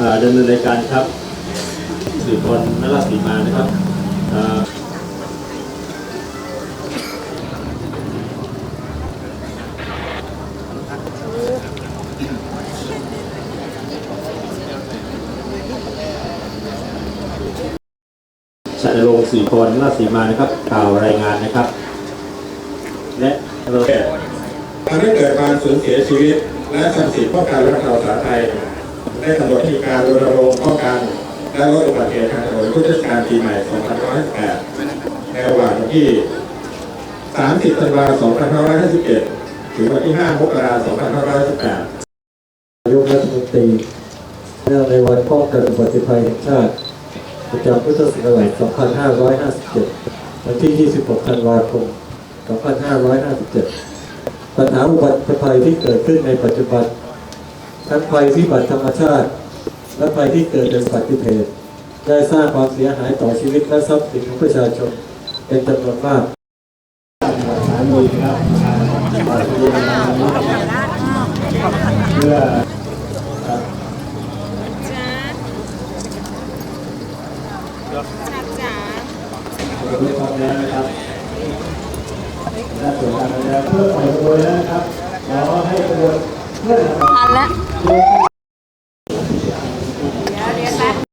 อ่าดำเนินรายการครับสื่อคนนราชสีมานะครับอ่าชัยรงสีพรนราชสีมานะครับกล่าวรายงานนะครับ และเราทำให้เกิดการสูญเสียชีวิต และทรัพย์สินป้องกันและบรรเทาสาธารณภัย ได้กำหนดให้มีการรณรงค์ป้องกันและลดอุบัติเหตุทางถนนพุทธศกาลปีใหม่ 2558ในระหว่างวันที่ 30 ธันวาคม 2551 ถึงวันที่ 5 มกราคม 2558นายกรัฐมนตรีเนื่องในวันป้องกันอุบัติภัยแห่งชาติ ประจำพุทธศักราช 2557 วันที่ 26 ธันวาคม 2557 ปัญหาอุบัติภัยที่เกิดขึ้นในปัจจุบัน ทั้งภัยพิบัติธรรมชาติ และภัยที่เกิดจากอุบัติเหตุได้สร้างความเสียหายต่อชีวิตและทรัพย์สินของประชาชนเป็นจำนวนมากสามีครับเพื่อครับจ้าจ้าเพื่อความแล้วนะครับและส่วนการแล้วเพื่อปล่อยขบวนแล้วนะครับขอให้ขบวน เพื่อนนะครับ ทันแล้ว โยก